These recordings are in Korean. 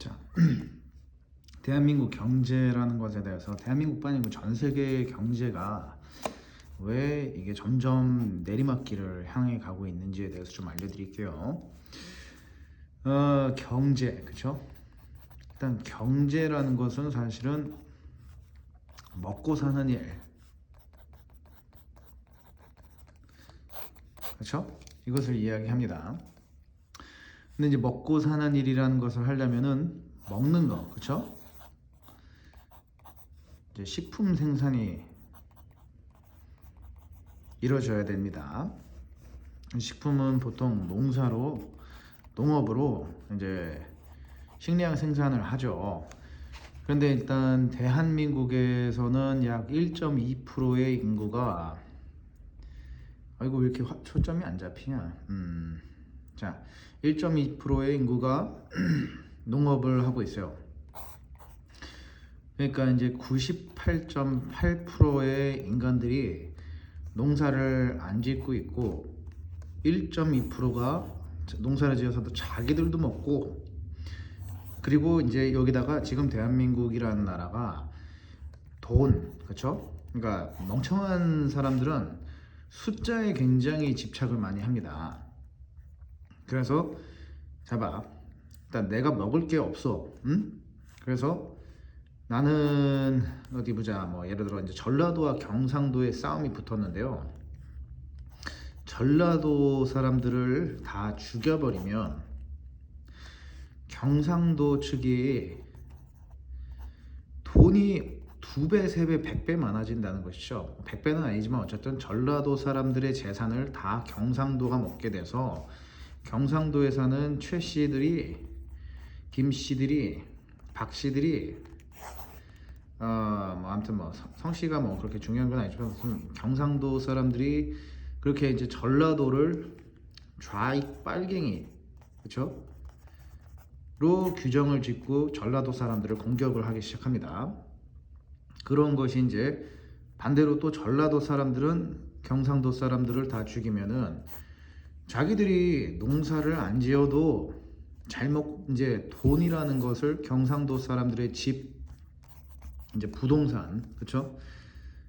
자, 대한민국 경제라는 것에 대해서 대한민국뿐 아니고 전 세계 경제가 왜 이게 점점 내리막길을 향해 가고 있는지에 대해서 좀 알려드릴게요. 어, 경제, 그렇죠? 일단 경제라는 것은 사실은 먹고 사는 일, 그렇죠? 이것을 이야기합니다. 근데 이제 먹고 사는 일이라는 것을 하려면은 먹는 거, 그렇죠? 이제 식품 생산이 이루어져야 됩니다. 식품은 보통 농사로 농업으로 이제 식량 생산을 하죠. 그런데 일단 대한민국에서는 약 1.2%의 인구가 아이고 왜 이렇게 화- 초점이 안 잡히냐? 음. 자, 1.2%의 인구가 농업을 하고 있어요. 그러니까 이제 98.8%의 인간들이 농사를 안 짓고 있고 1.2%가 농사를 지어서도 자기들도 먹고 그리고 이제 여기다가 지금 대한민국이라는 나라가 돈 그렇죠? 그러니까 멍청한 사람들은 숫자에 굉장히 집착을 많이 합니다. 그래서 자봐 일단 내가 먹을 게 없어 응? 그래서 나는 어디 보자 뭐 예를 들어 이제 전라도와 경상도의 싸움이 붙었는데요 전라도 사람들을 다 죽여버리면 경상도 측이 돈이 두 배, 세 배, 백 배 많아진다는 것이죠. 백 배는 아니지만 어쨌든 전라도 사람들의 재산을 다 경상도가 먹게 돼서 경상도에 사는 최 씨들이 김 씨들이 박 씨들이 어뭐 아무튼 뭐 성 씨가 뭐 그렇게 중요한 건 아니지만 경상도 사람들이 그렇게 이제 전라도를 좌익 빨갱이 그렇죠? 로 규정을 짓고 전라도 사람들을 공격을 하기 시작합니다. 그런 것이 이제 반대로 또 전라도 사람들은 경상도 사람들을 다 죽이면은 자기들이 농사를 안 지어도 잘먹 이제 돈이라는 것을 경상도 사람들의 집 이제 부동산 그렇죠?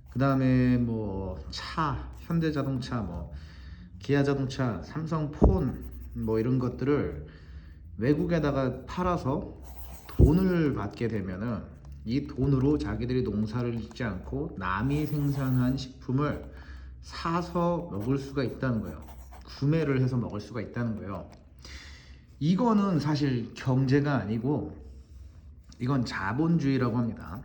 그다음에 뭐 차, 현대 자동차 뭐 기아 자동차, 삼성 폰 뭐 이런 것들을 외국에다가 팔아서 돈을 받게 되면은 이 돈으로 자기들이 농사를 짓지 않고 남이 생산한 식품을 사서 먹을 수가 있다는 거예요. 구매를 해서 먹을 수가 있다는 거예요. 이거는 사실 경제가 아니고 이건 자본주의라고 합니다.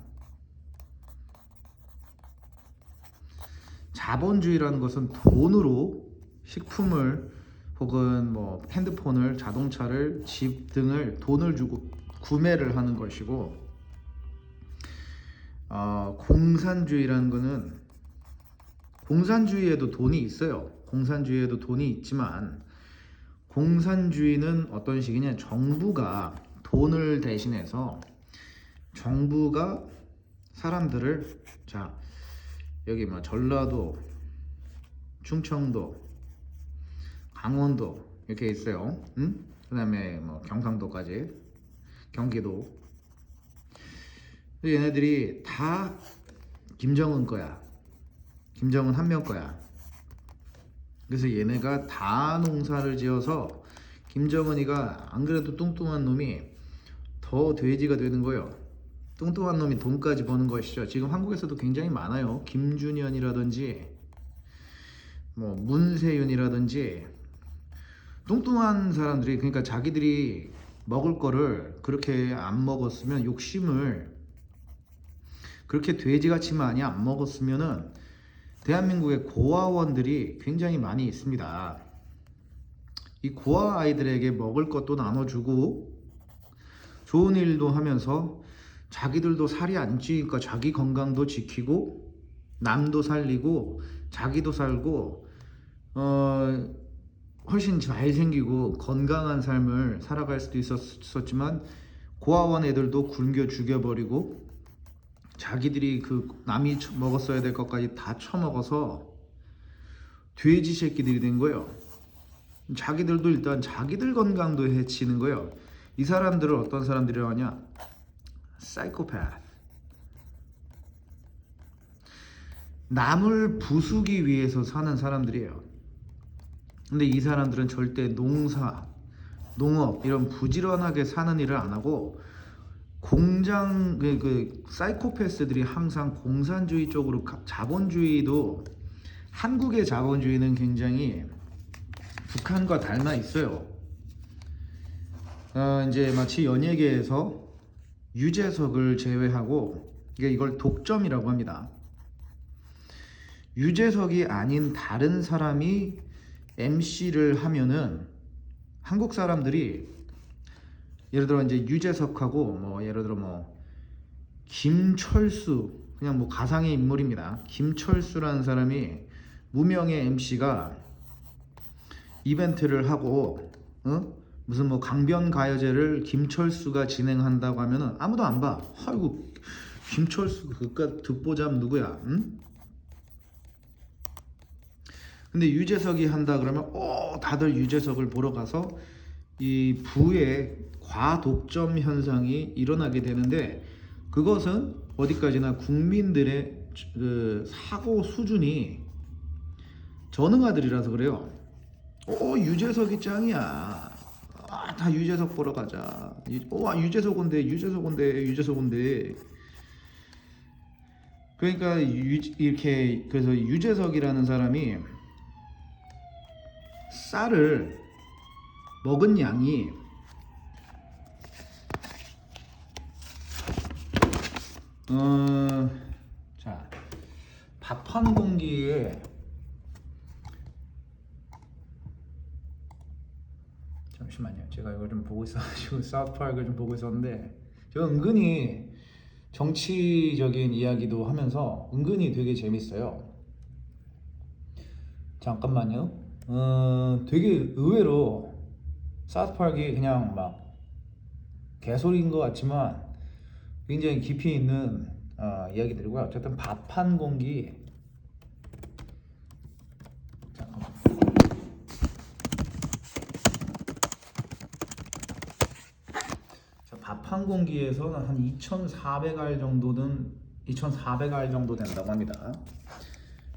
자본주의라는 것은 돈으로 식품을 혹은 뭐 핸드폰을, 자동차를, 집 등을 돈을 주고 구매를 하는 것이고 어, 공산주의라는 것은 공산주의에도 돈이 있어요. 공산주의에도 돈이 있지만 공산주의는 어떤 식이냐? 정부가 돈을 대신해서 정부가 사람들을 자 여기 뭐 전라도, 충청도, 강원도 이렇게 있어요. 응? 그 다음에 뭐 경상도까지, 경기도. 얘네들이 다 김정은 거야. 김정은 한 명 거야. 그래서 얘네가 다 농사를 지어서 김정은이가 안 그래도 뚱뚱한 놈이 더 돼지가 되는 거예요. 뚱뚱한 놈이 돈까지 버는 것이죠. 지금 한국에서도 굉장히 많아요. 김준현이라든지 뭐 문세윤이라든지 뚱뚱한 사람들이 그러니까 자기들이 먹을 거를 그렇게 안 먹었으면 욕심을 그렇게 돼지같이 많이 안 먹었으면은 대한민국의 고아원들이 굉장히 많이 있습니다. 이 고아 아이들에게 먹을 것도 나눠주고 좋은 일도 하면서 자기들도 살이 안 찌니까 자기 건강도 지키고 남도 살리고 자기도 살고 어 훨씬 잘 생기고 건강한 삶을 살아갈 수도 있었지만 고아원 애들도 굶겨 죽여버리고 자기들이 그 남이 처- 먹었어야 될 것까지 다 처먹어서 돼지 새끼들이 된 거예요. 자기들도 일단 자기들 건강도 해치는 거예요. 이 사람들을 어떤 사람들이라고 하냐? 사이코패스. 남을 부수기 위해서 사는 사람들이에요. 근데 이 사람들은 절대 농사, 농업 이런 부지런하게 사는 일을 안 하고 공장 그, 그 사이코패스들이 항상 공산주의 쪽으로 가- 자본주의도 한국의 자본주의는 굉장히 북한과 닮아 있어요. 어, 이제 마치 연예계에서 유재석을 제외하고 이게 이걸 독점이라고 합니다. 유재석이 아닌 다른 사람이 MC를 하면은 한국 사람들이 예를 들어 이제 유재석하고 뭐 예를 들어 뭐 김철수 그냥 뭐 가상의 인물입니다. 김철수라는 사람이 무명의 MC가 이벤트를 하고 어? 무슨 뭐 강변 가요제를 김철수가 진행한다고 하면은 아무도 안 봐. 아이고 김철수 그깟 듣보잡 누구야? 응? 근데 유재석이 한다 그러면 어 다들 유재석을 보러 가서 이 부의 과독점 현상이 일어나게 되는데 그것은 어디까지나 국민들의 그 사고 수준이 전응아들이라서 그래요. 어 유재석이 짱이야. 아, 다 유재석 보러 가자. 유- 어, 아, 유재석 온대, 유재석 온대, 유재석 온대. 그러니까 유, 이렇게 그래서 유재석이라는 사람이 쌀을 먹은 양이 어, 자, 밥 한 공기에 잠시만요. 제가 이걸 좀 보고 있어가지고 사우스파크를 좀 보고 있었는데 제가 은근히 정치적인 이야기도 하면서 은근히 되게 재밌어요. 잠깐만요. 어, 되게 의외로 사우스파크이 그냥 막 개소리인 것 같지만 굉장히 깊이 있는 어, 이야기들이고요. 어쨌든 밥 한 공기 잠깐만. 밥한 공기에서는 한 2,400알 정도는 2,400알 정도 된다고 합니다.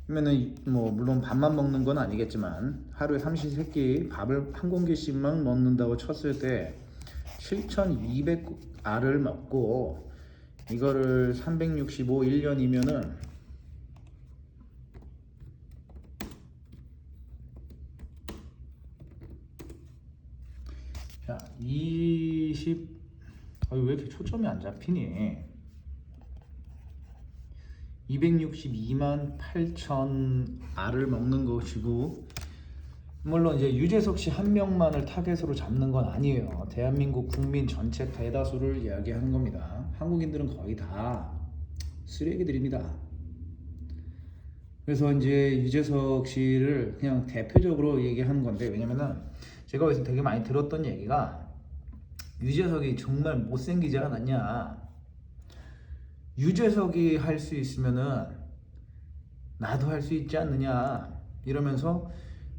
그러면은 뭐 물론 밥만 먹는 건 아니겠지만 하루에 삼시세끼 밥을 한 공기씩만 먹는다고 쳤을 때 7,200알을 먹고 이거를 365 1년이면은 자, 20 아유 왜 이렇게 초점이 안 잡히니? 262만 8천 알을 먹는 것이고 물론 이제 유재석 씨 한 명만을 타겟으로 잡는 건 아니에요. 대한민국 국민 전체 대다수를 이야기하는 겁니다. 한국인들은 거의 다 쓰레기들입니다. 그래서 이제 유재석 씨를 그냥 대표적으로 얘기하는 건데 왜냐면은 제가 어디서 되게 많이 들었던 얘기가 유재석이 정말 못생기지 않았냐. 유재석이 할 수 있으면은 나도 할 수 있지 않느냐 이러면서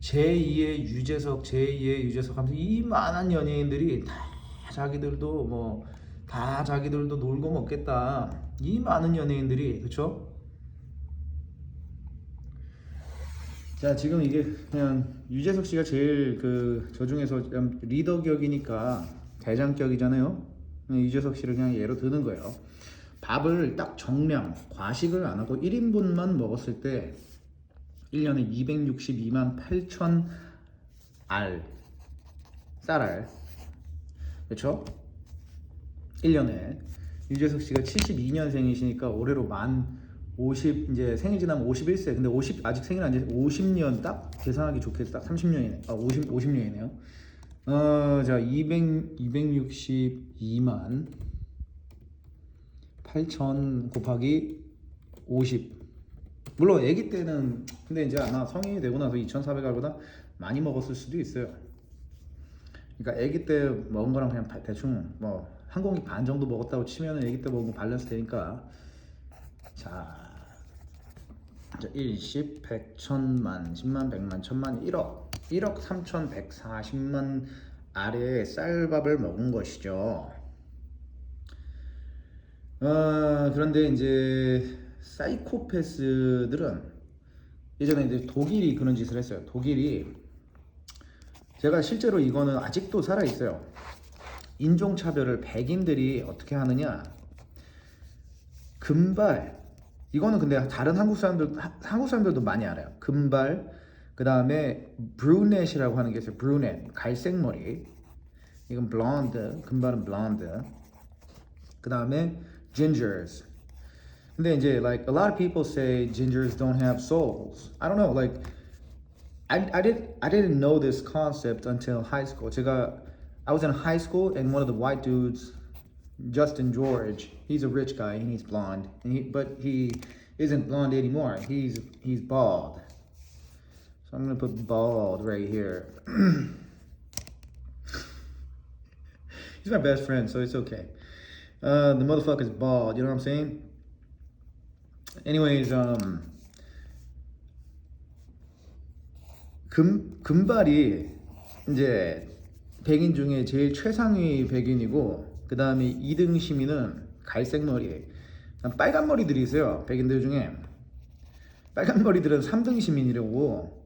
제2의 유재석, 제2의 유재석 하면서 이 많은 연예인들이 다 자기들도 뭐 다 자기들도 놀고 먹겠다 이 많은 연예인들이 그쵸? 자 지금 이게 그냥 유재석 씨가 제일 그 저 중에서 좀 리더 격이니까 대장 격이잖아요. 그냥 유재석 씨를 그냥 예로 드는 거예요. 밥을 딱 정량 과식을 안 하고 1인분만 먹었을 때 1년에 262만 8천 알 쌀알 그렇죠? 1년에 유재석 씨가 72년생이시니까 올해로 만 50 이제 생일 지나면 51세. 근데 50 아직 생일 안 지. 50년 딱 계산하기 좋게 딱 30년이네. 아 50 50년이네요. 어, 자 200 262만 8천 곱하기 50. 물론 아기 때는 근데 이제 아마 성인이 되고 나서 2,400알보다 많이 먹었을 수도 있어요. 그러니까 아기 때 먹은 거랑 그냥 다- 대충 뭐 한 공기 반 정도 먹었다고 치면은 아기 때 먹은 거 밸런스 되니까 자, 자 1, 10, 100, 1000만, 10만, 100만, 1000만, 1억 1억 3140만 아래에 쌀밥을 먹은 것이죠. 어, 그런데 이제 사이코패스들은 예전에 이제 독일이 그런 짓을 했어요. 독일이 제가 실제로 이거는 아직도 살아 있어요. 인종차별을 백인들이 어떻게 하느냐? 금발 이거는 근데 다른 한국 사람들 하- 한국 사람들도 많이 알아요. 금발 그 다음에 브루넷이라고 하는 게 있어요. 브루넷 갈색 머리 이건 블론드 금발은 블론드 그 다음에 gingers then Jay, like a lot of people say gingers don't have souls. I don't know. Like I, I didn't I didn't know this concept until high school. 제가 I was in high school and one of the white dudes, Justin George, he's a rich guy and he's blonde. And he, but he isn't blonde anymore. He's he's bald. So I'm gonna put bald right here. he's my best friend, so it's okay. Uh, the motherfucker's bald, you know what I'm saying? Anyways, um. 금 금발이 이제 백인 중에 제일 최상위 백인이고 그 다음에 2등 시민은 갈색 머리, 빨간 머리들이 있어요 백인들 중에 빨간 머리들은 3등 시민이라고.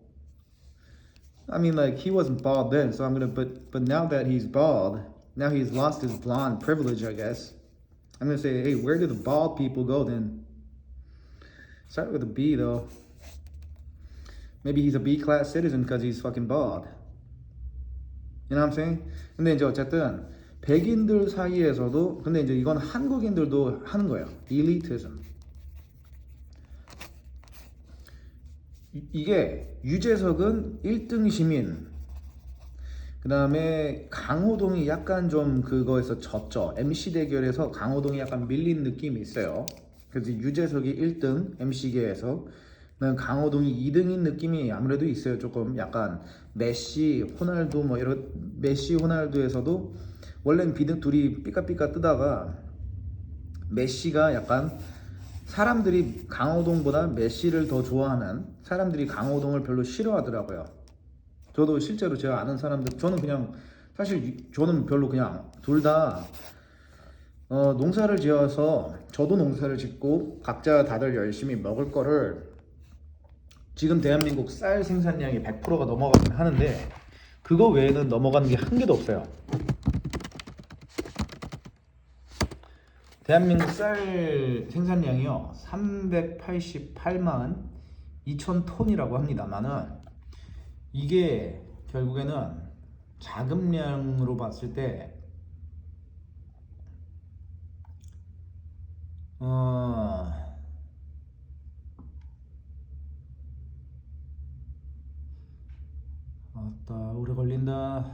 I mean, like he wasn't bald then, so I'm gonna. But but now that he's bald, now he's lost his blonde privilege, I guess. I'm gonna say, hey, where do the bald people go then? Start with a B though. Maybe he's a B class citizen because he's fucking bald. You know what I'm saying? 근데 이제 어쨌든 백인들 사이에서도 근데 이제 이건 한국인들도 하는 거예요. elitism. 이- 이게 유재석은 1등 시민. 그 다음에 강호동이 약간 좀 그거에서 졌죠. MC 대결에서 강호동이 약간 밀린 느낌이 있어요. 그래서 유재석이 1등 MC계에서 난 강호동이 2등인 느낌이 아무래도 있어요. 조금 약간 메시, 호날두 뭐 이런 메시, 호날두에서도 원래는 비등 둘이 삐까삐까 뜨다가 메시가 약간 사람들이 강호동보다 메시를 더 좋아하는 사람들이 강호동을 별로 싫어하더라고요. 저도 실제로 제가 아는 사람들 저는 그냥 사실 이- 저는 별로 그냥 둘 다 어, 농사를 지어서 저도 농사를 짓고 각자 다들 열심히 먹을 거를 지금 대한민국 쌀 생산량이 100%가 넘어가긴 하는데 그거 외에는 넘어가는 게 한 개도 없어요. 대한민국 쌀 생산량이요 388만 2천 톤이라고 합니다만은 이게 결국에는 자금량으로 봤을 때 어, 아따 오래 걸린다.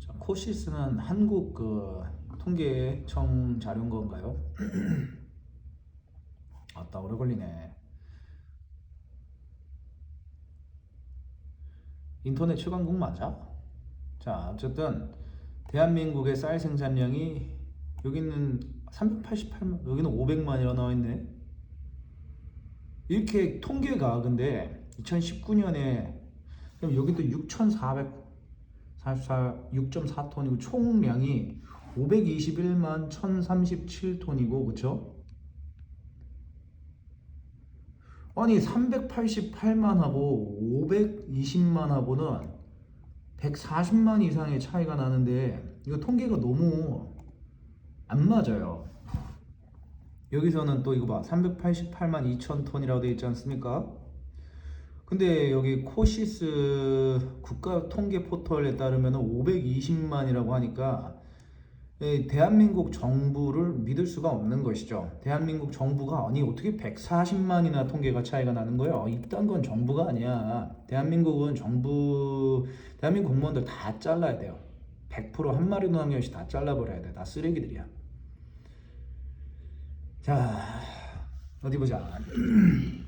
자, 코시스는 한국 그 통계청 자료인 건가요? 아따 오래 걸리네. 인터넷 최강국 맞아? 자 어쨌든 대한민국의 쌀 생산량이 여기는 388만 여기는 500만이라 나와 있네. 이렇게 통계가 근데 2019년에 그럼 여기도 6,444 6.4톤이고 총량이 521만 1,037톤이고 그쵸? 아니 388만 하고 520만 하고는 140만 이상의 차이가 나는데 이거 통계가 너무 안 맞아요. 여기서는 또 이거 봐 388만 2천 톤이라고 되어 있지 않습니까? 근데 여기 코시스 국가 통계 포털에 따르면 520만이라고 하니까 예, 대한민국 정부를 믿을 수가 없는 것이죠. 대한민국 정부가 아니 어떻게 140만이나 통계가 차이가 나는 거예요? 이딴 건 정부가 아니야. 대한민국은 정부 대한민국 공무원들 다 잘라야 돼요. 100%한 마리도 남김없이 다 잘라버려야 돼. 다 쓰레기들이야. 자 어디 보자.